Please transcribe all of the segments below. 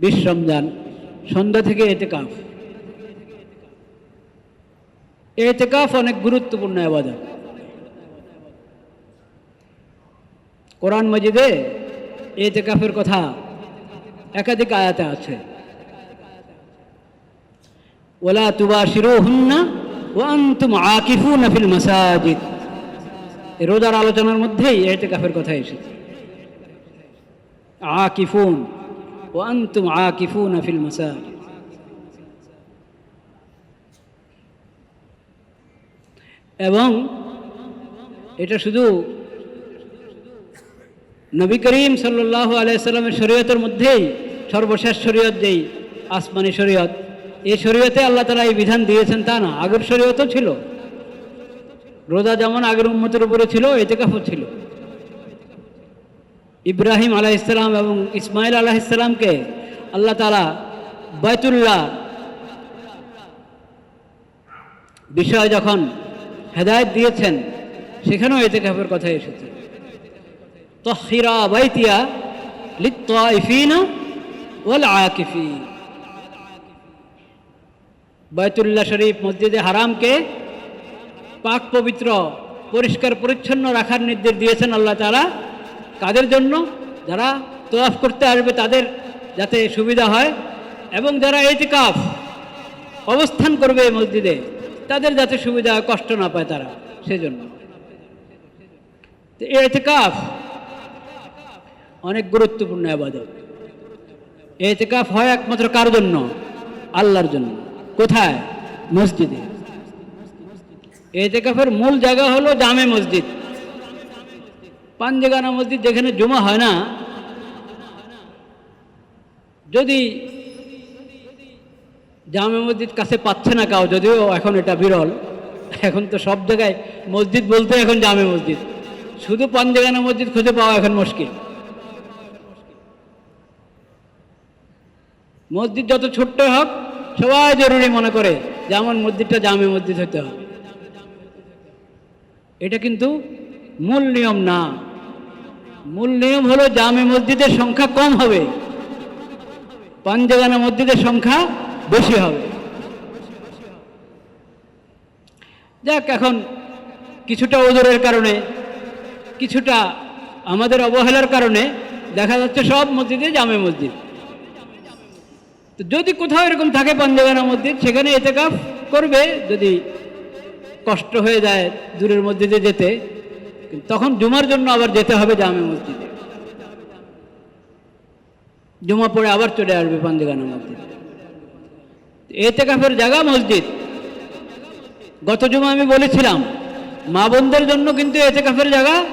বিশ রমজান সন্ধ্যা থেকে এতেকাফ। এতেকাফ অনেক গুরুত্বপূর্ণ আবাদত। কোরআন মজিদে এতেকাফের কথা একাধিক আয়াতে আছে। ওলা তুবা শিরো হুন্না ও আন্তুম আকিফুন ফিল মাসাজিদ। রোজার আলোচনার মধ্যেই এতেকাফের কথা এসেছে। আকিফুন। আন্তুম আকিফুন ফিল মাসাজিদ এবং এটা শুধু নবী করিম সাল্লাহ আলাইসাল্লামের শরীয়তের মধ্যেই সর্বশেষ শরীয়ত যেই আসমানি শরীয়ত এই শরীয়তে আল্লাহ তালা এই বিধান দিয়েছেন তা না। আগের শরীয়তও ছিল। রোজা যেমন আগের উন্মতের উপরে ছিল, এতেকাফও ছিল। ইব্রাহিম আলাইসালাম এবং ইসমাইল আলাইসালামকে আল্লাহ তালা বাইতুল্লাহ বিষয় যখন হেদায়ত দিয়েছেন, সেখানেও এতেকাফের কথা এসেছে। তহিরা বাইতিয়া লিত্তাইফিনা বায়তুল্লাহ শরীফ মসজিদে হারামকে পাক পবিত্র, পরিষ্কার, পরিচ্ছন্ন রাখার নির্দেশ দিয়েছেন আল্লাহ তারা কাদের জন্য যারা তোয়াফ করতে আসবে তাদের যাতে সুবিধা হয় এবং যারা এতিকাফ অবস্থান করবে মসজিদে, তাদের যাতে সুবিধা কষ্ট না পায় তারা, সেজন্য। এতেকাফ অনেক গুরুত্বপূর্ণ আবাদত। এতেকাফ হয় একমাত্র কার জন্য? আল্লাহর জন্য। কোথায়? মসজিদে। এতেকাফের মূল জায়গা হলো জামে মসজিদ। পাঞ্জেগানা মসজিদ যেখানে জমা হয় না, যদি জামে মসজিদ কাছে পাচ্ছে না কাউ, যদিও এখন এটা বিরল, এখন তো সব জায়গায় মসজিদ বলতে এখন জামে মসজিদ। শুধু পাঞ্জেগানা মসজিদ খুঁজে পাওয়া এখন মুশকিল। মসজিদ যত ছোট্ট হোক, সবাই জরুরি মনে করে যে আমার মসজিদটা জামে মসজিদ হতে হবে। এটা কিন্তু মূল নিয়ম না। মূল নিয়ম হলো জামে মসজিদের সংখ্যা কম হবে। পাঞ্জাগানা মসজিদের সংখ্যা বেশি হবে। যাক, এখন কিছুটা ওজোরের কারণে, কিছুটা আমাদের অবহেলার কারণে দেখা যাচ্ছে সব মসজিদে জামে মসজিদ। তো যদি কোথাও এরকম থাকে পাঞ্জাগানা মসজিদ, সেখানে এতেকাফ করবে। যদি কষ্ট হয়ে যায় দূরের মসজিদে যেতে তখন জুমার জন্য আবার যেতে হবে জামে মসজিদে। জুমা পড়ে আবার চলে আসবে পাঞ্জাগানা মসজিদে। এতেকাফের জায়গা মসজিদ। গত জুমা আমি বলেছিলাম, মা বোনদের জন্য কিন্তু এতেকাফের জায়গা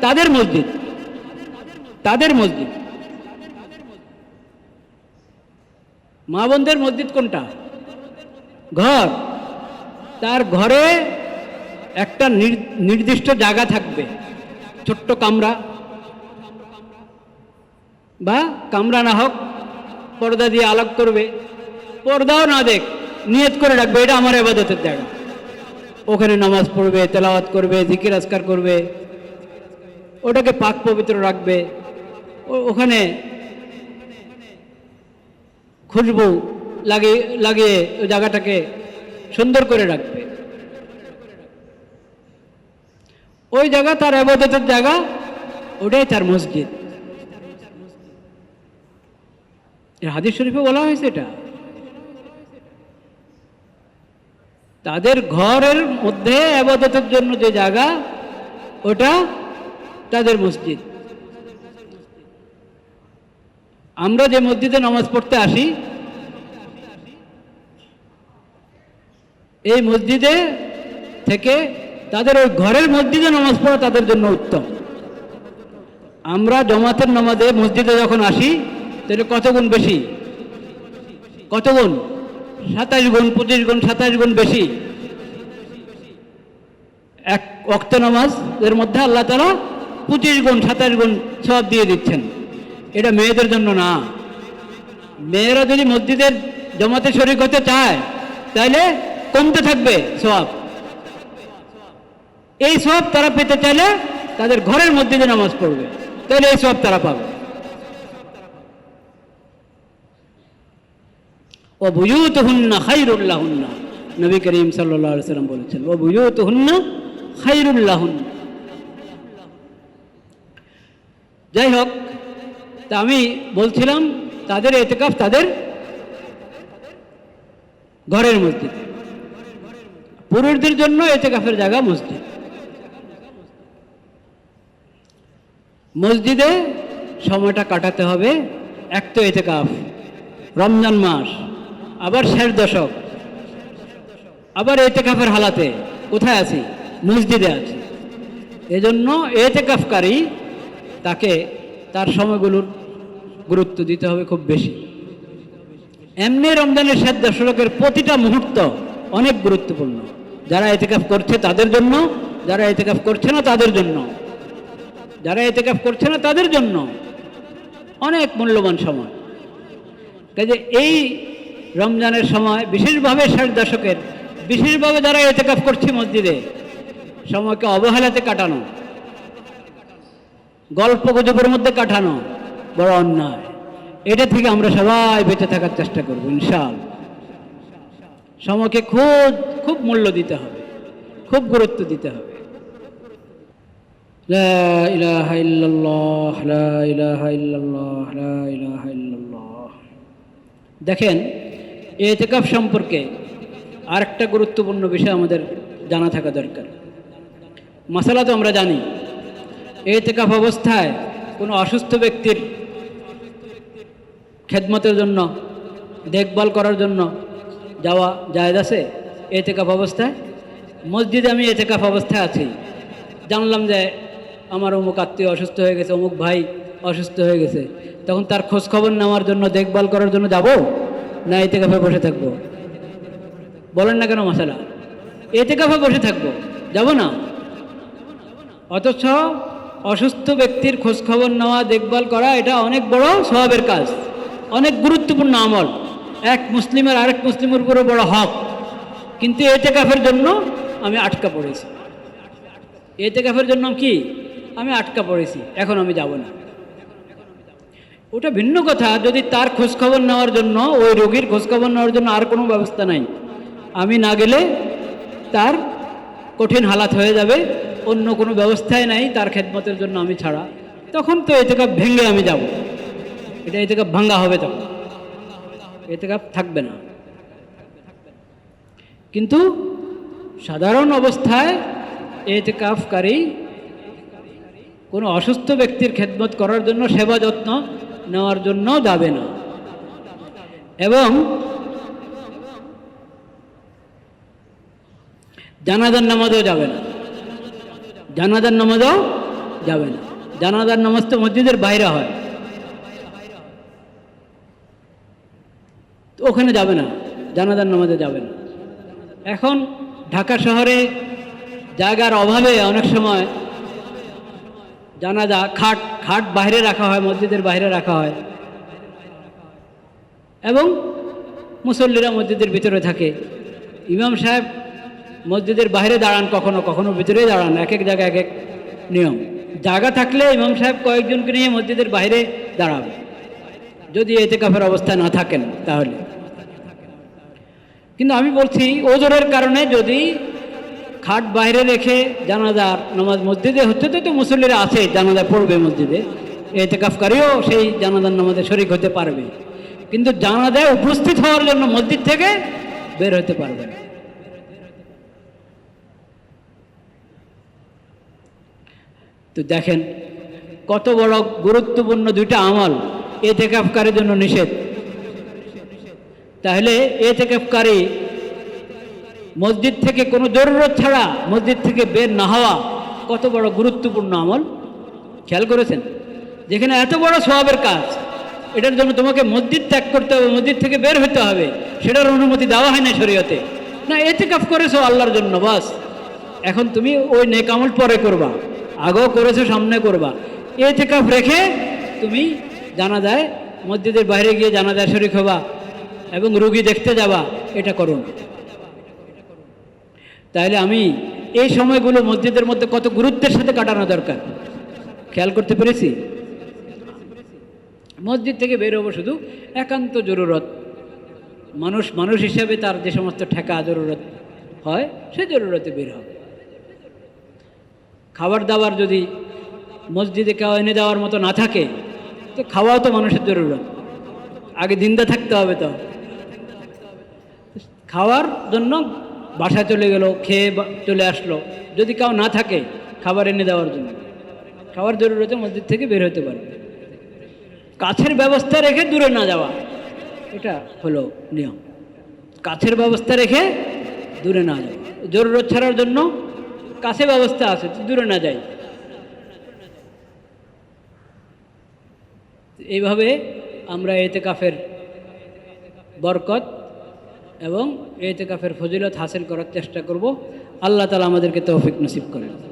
তাদের মসজিদ। তাদের মসজিদ। মা বোনদের মসজিদ কোনটা? ঘর। তার ঘরে একটা নির্দিষ্ট জায়গা থাকবে। ছোট্ট কামরা। বা কামরা না হোক, পর্দা দিয়ে আলাপ করবে। পর্দাও না দেখ, নিয়ত করে রাখবে, এটা আমার এবাদতের জায়গা। ওখানে নামাজ পড়বে, তেলাওয়াত করবে, জিকির, আজকার করবে। ওটাকে পাক পবিত্র রাখবে। ওখানে খুশবু লাগিয়ে লাগিয়ে ওই জায়গাটাকে সুন্দর করে রাখবে। ওই জায়গা, তার আবাদতের জায়গা, ওটাই তার মসজিদ। হাদিস শরীফে বলা হয়েছে এটা। তাদের ঘরের মধ্যে আবাদতের জন্য যে জায়গা, ওটা তাদের মসজিদ। আমরা যে মসজিদে নামাজ পড়তে আসি, এই মসজিদে থেকে তাদের ওই ঘরের মসজিদে নামাজ পড়া তাদের জন্য উত্তম। আমরা জমাতের নামাজে মসজিদে যখন আসি, তাহলে কত গুণ বেশি? কত গুণ? সাতাশ গুণ, পঁচিশ গুণ, সাতাশ গুণ বেশি। এক অক্ত নামাজ এর মধ্যে আল্লাহ তারা পঁচিশ গুণ, সাতাশ গুণ সব দিয়ে দিচ্ছেন। এটা মেয়েদের জন্য না। মেয়েরা যদি মসজিদের জমাতে শরিক হতে চায়, তাহলে কমতে থাকবে সব এই সব তারা পেতে চাইলে তাদের ঘরের মধ্যে যে নামাজ পড়বে, তাহলে এই সব তারা পাবে। ও বুয়ুত হুন্না খাইরুল্লাহ হুন্না নবী করিম সাল্লাহ সাল্লাম বলেছেন, ও বুয়ুত হুন্না খাইরুল্লাহ হুন্না যাই হোক, তা আমি বলছিলাম, তাদের এতেকাফ তাদের ঘরের মসজিদ। পুরুষদের জন্য এতেকাফের জায়গা মসজিদ। মসজিদে সময়টা কাটাতে হবে এক তো এতেকাফ, রমজান মাস, আবার শেষ দশক, আবার এতেকাফের হালাতে, কোথায় আছি? মসজিদে আছি। এজন্য এতেকাফকারী তাকে তার সময়গুলোর গুরুত্ব দিতে হবে খুব বেশি। এমনি রমজানের শেষ দশকের প্রতিটা মুহূর্ত অনেক গুরুত্বপূর্ণ। যারা এতেকাফ করছে তাদের জন্য, যারা এতেকাফ করছে না তাদের জন্য। যারা এতেকাফ করছে না তাদের জন্য অনেক মূল্যবান সময়। কাজে এই রমজানের সময় বিশেষভাবে ষাট দশকের বিশেষভাবে যারা এতেকাফ করছে মসজিদে, সময়কে অবহেলাতে কাটানো, গল্প গুজবের মধ্যে কাটানো বড় অন্যায়। এটা থেকে আমরা সবাই বেঁচে থাকার চেষ্টা করব ইনশাল সময়কে খুব খুব মূল্য দিতে হবে, খুব গুরুত্ব দিতে হবে। لا إله إلا الله لا إله إلا الله لا إله إلا الله দেখেন এতেকাফ সম্পর্কে আরেকটা গুরুত্বপূর্ণ বিষয় আমাদের জানা থাকা দরকার মশালা তো আমরা জানি এতেকাফ অবস্থায় কোনো অসুস্থ ব্যক্তির খেদমতের জন্য দেখভাল করার জন্য যাওয়া জায়দ আছে এতেকাফ অবস্থায় মসজিদে আমি এতেকাফ অবস্থায় আছি জানলাম যে আমার অমুক আত্মীয় অসুস্থ হয়ে গেছে, অমুক ভাই অসুস্থ হয়ে গেছে। তখন তার খোঁজ খবর নেওয়ার জন্য, দেখভাল করার জন্য যাব না এতে কাফে বসে থাকব? বলেন না কেন মশালা এতে কাফে বসে থাকব, যাব না। অথচ অসুস্থ ব্যক্তির খোঁজ খবর নেওয়া, দেখভাল করা, এটা অনেক বড় স্বভাবের কাজ। অনেক গুরুত্বপূর্ণ আমল। এক মুসলিমের আরেক মুসলিমের উপরে বড় হক। কিন্তু এতে কাফের জন্য আমি আটকা পড়েছি। এতে কাফের জন্য কি? আমি আটকা পড়েছি, এখন আমি যাব না। ওটা ভিন্ন কথা, যদি তার খোঁজখবর নেওয়ার জন্য, ওই রোগীর খোঁজখবর নেওয়ার জন্য আর কোনো ব্যবস্থা নাই। আমি না গেলে তার কঠিন হালাত হয়ে যাবে, অন্য কোনো ব্যবস্থাই নাই তার খেদমতের জন্য আমি ছাড়া। তখন তো এতে কাপ ভেঙে আমি যাব। এটা এতে কাপ ভাঙ্গা হবে তখন। এতে কাপ থাকবে না। কিন্তু সাধারণ অবস্থায় এতেকাফকারী কোনো অসুস্থ ব্যক্তির খেদমত করার জন্য সেবা যত্ন নেওয়ার জন্য যাবে না। এবং জানাজার নামাজও যাবে না। জানাজার নামাজও যাবে না। জানাজার নামাজ তো মসজিদের বাইরে হয়। তো ওখানে যাবে না। জানাজার নামাজে যাবে না। এখন ঢাকা শহরে জায়গার অভাবে অনেক সময় জানাজা, খাট খাট বাইরে রাখা হয়, মসজিদের বাইরে রাখা হয়। এবং মুসল্লিরা মসজিদের ভিতরে থাকে। ইমাম সাহেব মসজিদের বাইরে দাঁড়ান কখনো কখনো ভিতরে দাঁড়ান, এক এক জায়গায় এক এক নিয়ম। জায়গা থাকলে ইমাম সাহেব কয়েকজনকে নিয়ে মসজিদের বাইরে দাঁড়াবে। যদি এতে কাফের অবস্থা না থাকেন তাহলে। কিন্তু আমি বলছি, ওজোরের কারণে যদি খাট বাইরে রেখে জানাজার নামাজ মসজিদে, হচ্ছে তো তো মুসল্লিরা আছে, জানাজা পড়বে মসজিদে। এতে কাফকারীও সেই জানাজার নামাজে শরিক হতে পারবে। কিন্তু জানাজায় উপস্থিত হওয়ার জন্য মসজিদ থেকে বের হতে পারবে তো দেখেন, কত বড় গুরুত্বপূর্ণ দুইটা আমল এতে কাফকারের জন্য নিষেধ। তাহলে এতে কাফকারী মসজিদ থেকে কোনো জরুরত ছাড়া মসজিদ থেকে বের না হওয়া কত বড় গুরুত্বপূর্ণ আমল। খেয়াল করেছেন? যেখানে এত বড় স্বভাবের কাজ, এটার জন্য তোমাকে মসজিদ ত্যাগ করতে হবে, মসজিদ থেকে বের হতে হবে, সেটার অনুমতি দেওয়া হয় না শরীয়তে। না এতে কাফ করেছ আল্লাহর জন্য, বাস। এখন তুমি ওই নেক আমল পরে করবা, আগেও করেছ, সামনে করবা। এতে কাফ রেখে তুমি জানা যায় মসজিদের বাইরে গিয়ে জানা যায় শরিক হবা এবং রুগী দেখতে যাবা, এটা করুন। তাহলে আমি এই সময়গুলো মসজিদের মধ্যে কত গুরুত্বের সাথে কাটানো দরকার? খেয়াল করতে পেরেছি? মসজিদ থেকে বের হব শুধু একান্ত জরুরত। মানুষ মানুষ হিসাবে তার যে সমস্ত ঠেকা জরুরত হয়, সে জরুরতে বের হবে। খাবার দাবার যদি মসজিদে কেউ এনে দেওয়ার মতো না থাকে, তো খাওয়াও তো মানুষের জরুরত। আগে দিনদা থাকতে হবে তো। খাওয়ার জন্য বাসা চলে গেল, খেয়ে চলে আসলো। যদি কেউ না থাকে, খাবার এনে দেওয়ার জন্য। খাবার জরুরতে মসজিদ থেকে বের হতে পারবে। কাছের ব্যবস্থা রেখে দূরে না যাওয়া, এটা হলো নিয়ম। কাছের ব্যবস্থা রেখে দূরে না যাওয়া। জরুরত ছাড়ার জন্য কাছে ব্যবস্থা আছে দূরে না যাই। এইভাবে আমরা এতে কাফের বরকত এবং এতে কাফের ফজিলত হাসিল করার চেষ্টা করব। আল্লাহ তালা আমাদেরকে তৌফিক নসিব করেন।